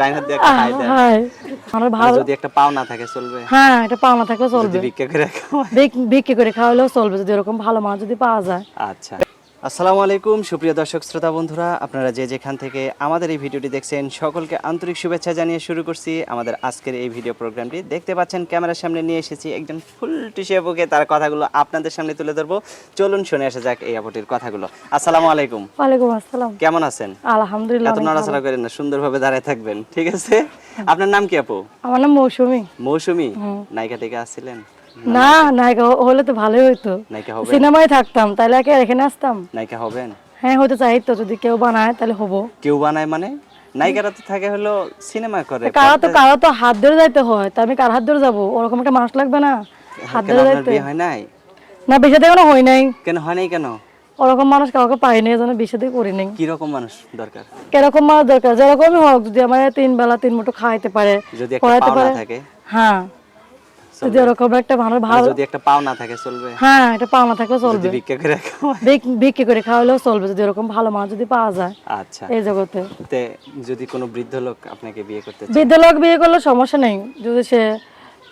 ডাইন হাত দিয়ে খাই দেয় আমার ভালো যদি একটা পাও না থাকে চলবে। হ্যাঁ এটা পাওনা থাকলে চলবে। বিক্রি করে। বিক্রি করে খাওয়ালেও চলবে যদি এরকম ভালো মাছ যদি পাওয়া যায়। আচ্ছা। আসসালামু আলাইকুম সুপ্রিয় দর্শক শ্রোতা বন্ধুরা আপনারা যে যেখান থেকে আমাদের এই ভিডিওটি দেখছেন সকলকে আন্তরিক শুভেচ্ছা জানিয়ে শুরু করছি। আমাদের আজকের এই ভিডিও প্রোগ্রামটি দেখতে পাচ্ছেন ক্যামেরার সামনে নিয়ে এসেছি একজন ফুল টিসি আপুকে তার কথাগুলো আপনাদের সামনে তুলে ধরবো। চলুন শুনে আসা যাক এই আপুটির কথাগুলো। আসসালামু আলাইকুম। ওয়ালাইকুম আসসালাম। কেমন আছেন? আলহামদুলিল্লাহ এত নড়াচড়া করেন না সুন্দরভাবে দাঁড়ায় থাকবেন ঠিক আছে? আপনার নাম কি আপু? আমার নাম মৌসুমি। মৌসুমি? নায়িকা টেকা আসছিলেন? না নায়িকা হলে তো ভালোই হইতো। নায়িকা হবে সিনেমায় থাকতাম তাহলে একে এখানে আসতাম। নায়িকা হবেন? হ্যাঁ হয়তো চাইতো যদি কেউ বানায় তাহলে হব। কেউ বানায় মানে? নায়িকারা তো থাকে হলো সিনেমা করে কারও তো কারও তো হাত ধরে যাইতে হয় তা আমি কার হাত ধরে যাব? ওরকম একটা মানুষ লাগবে না হাত ধরে যাইতে। হয় নাই? না বিশাদে কোনো হয় নাই। কেন হয় নাই কেন? ওরকম মানুষ কাউকে পাইনি এজন্য বিশাদে করি নাই। কি রকম মানুষ দরকার? কীরকম মানুষ দরকার যেরকমই হোক যদি আমার তিন বেলা তিন মুঠো খাইতে পারে যদি একটা পড়াইতে পাও না পারে। থাকে। হ্যাঁ। যদি ওরকম একটা মানুষ ভালো যদি একটা পাও না থাকে চলবে। হ্যাঁ এটা পাওনা থাকলে চলবে। যদি ভিক্ষা করে বিক্রি করে খাওয়ালেও চলবে যদি এরকম ভালো মাছ যদি পাওয়া যায় আচ্ছা। এই জগতে। যদি কোনো বৃদ্ধ লোক আপনাকে বিয়ে করতে চায়? বৃদ্ধ লোক বিয়ে করলে সমস্যা নেই। যদি সে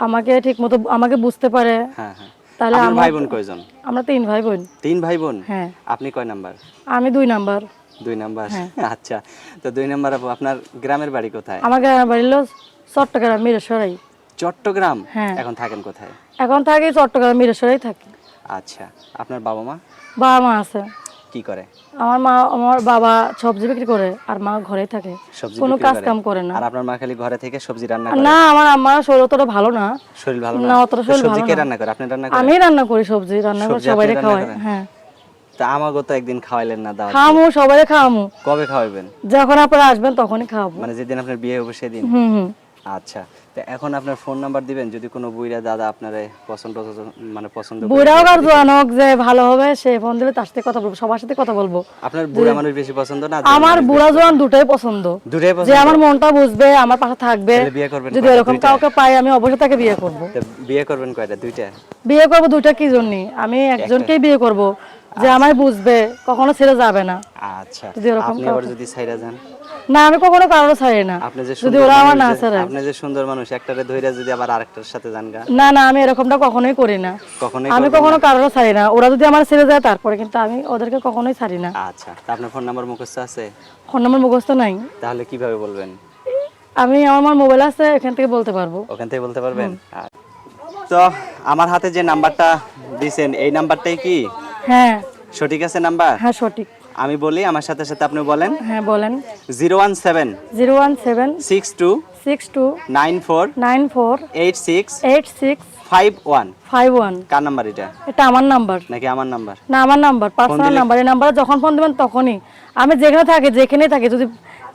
আমাকে ঠিক মতো আমাকে বুঝতে পারে হ্যাঁ হ্যাঁ। তাহলে আমার ভাই বোন কয়জন? আমরা তিন ভাই বোন। তিন ভাই বোন? হ্যাঁ। আপনি কয় নাম্বার? আমি দুই নাম্বার। দুই নাম্বার? হ্যাঁ। আচ্ছা। তো দুই নাম্বার আপনার গ্রামের বাড়ি কোথায়? আমার গ্রামের বাড়ি হলো চট্টগ্রাম মিরেশ্বরাই চট্টগ্রাম? হ্যাঁ। এখন থাকেন কোথায়? এখন থাকি চট্টগ্রাম মিরেশ্বরাই থাকি। আচ্ছা আপনার বাবা মা? বাবা মা আছে। কি করে? আমার মা আমার বাবা সবজি বিক্রি করে আর মা ঘরেই থাকে। কোনো কাজ কাম করে না। আর আপনার মা খালি ঘরে থেকে সবজি রান্না করে? না আমার আমার শরীর অতটা ভালো না। শরীর ভালো না, না অতটা শরীর সবজি ভালো কে না। রান্না করে? আপনি রান্না করেন? আমি রান্না করি সবজি রান্না করে সবজি সবাই খাওয়াই। হ্যাঁ। তা আমাকে তো একদিন খাওয়াইলেন না দাও খাওয়ামু সবাই খাওয়ামু। কবে খাওয়াবেন যখন আপনারা আসবেন তখনই খাওয়াবো। মানে যেদিন আপনার বিয়ে হবে সেদিন? হুম হুম। আচ্ছা তো এখন আপনার ফোন নাম্বার দিবেন? যদি কোনো বুইরা দাদা আপনারে পছন্দ মানে পছন্দ আর জোয়ান যে ভালো হবে সে ফোন দিলে তার সাথে কথা বলব সবার সাথে কথা বলব। আপনার বুড়া মানুষ বেশি পছন্দ না? আমার বুড়া জোয়ান দুটাই পছন্দ। দূরে যে আমার মনটা বুঝবে আমার পাশে থাকবে বিয়ে করবেন যদি এরকম কাউকে পাই আমি অবশ্যই তাকে বিয়ে করব। বিয়ে করবেন কয়টা? দুইটা? বিয়ে করব দুইটা কি জন্য? আমি একজনকেই বিয়ে করব। যে আমায় বুঝবে কখনো ছেড়ে যাবে না। আচ্ছা আপনি আবার যদি ছাইরা যান? না আমি কখনো কারোর ছাড়ি না। যদি ওরা আমার না ছাড়ে। আপনি যে সুন্দর মানুষ একটারে ধইরা যদি আবার আরেকটার সাথে যান না না আমি এরকমটা কখনোই করি না। কখনোই আমি কখনো ছাড়ি না। ওরা যদি আমার ছেড়ে যায় তারপরে কিন্তু আমি ওদেরকে কখনোই ছাড়ি না? আচ্ছা আপনার ফোন নাম্বার মুখস্থ আছে? ফোন নম্বর মুখস্থ নাই। তাহলে কীভাবে বলবেন? আমি আমার মোবাইল আছে এখান থেকে বলতে পারব। ওখান থেকে বলতে পারবেন? আচ্ছা। তো আমার হাতে যে নাম্বারটা দিছেন এই নাম্বারটাই কি? হ্যাঁ। সঠিক আছে নাম্বার? হ্যাঁ সঠিক। আমি বলি আমার সাথে সাথে আপনি বলেন। হ্যাঁ বলেন। Zero one seven. Zero one seven. Six two. Six two. Nine four. Nine four. Eight six. Eight six. Five one. Five one. কার নাম্বার এটা? এটা আমার নাম্বার। নাকি আমার নাম্বার? না আমার নাম্বার পার্সোনাল নাম্বার। এই নাম্বারে যখন ফোন দেবেন তখনই। আমি যেখানে থাকি যেখানেই থাকি যদি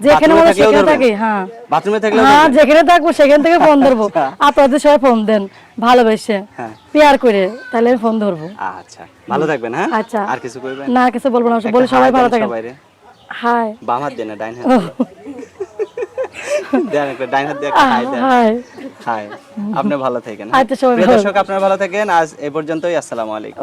যেখানে মনে সেখানে থাকি হ্যাঁ। বাথরুমে থাকলে হ্যাঁ যেখানে থাকব সেখান থেকে ফোন ধরবো। আপনাদের সবাই ফোন দেন ভালোবেসে। হ্যাঁ। পেয়ার করে তাহলে আমি ফোন ধরবো। আচ্ছা ভালো থাকবেন হ্যাঁ? আচ্ছা। আর কিছু কইবেন না কিছু বলব না বলে সবাই ভালো থাকেন। হাই। বাম হাত দেন ডাইন হাত দেন একটা ডাইন হাত দিয়ে হাই দেন। হাই। হাই। আপনি ভালো থাকেন আচ্ছা, সবাই ভালো দর্শক আপনারা ভালো থাকেন। আজ এ পর্যন্তই আসসালামু আলাইকুম।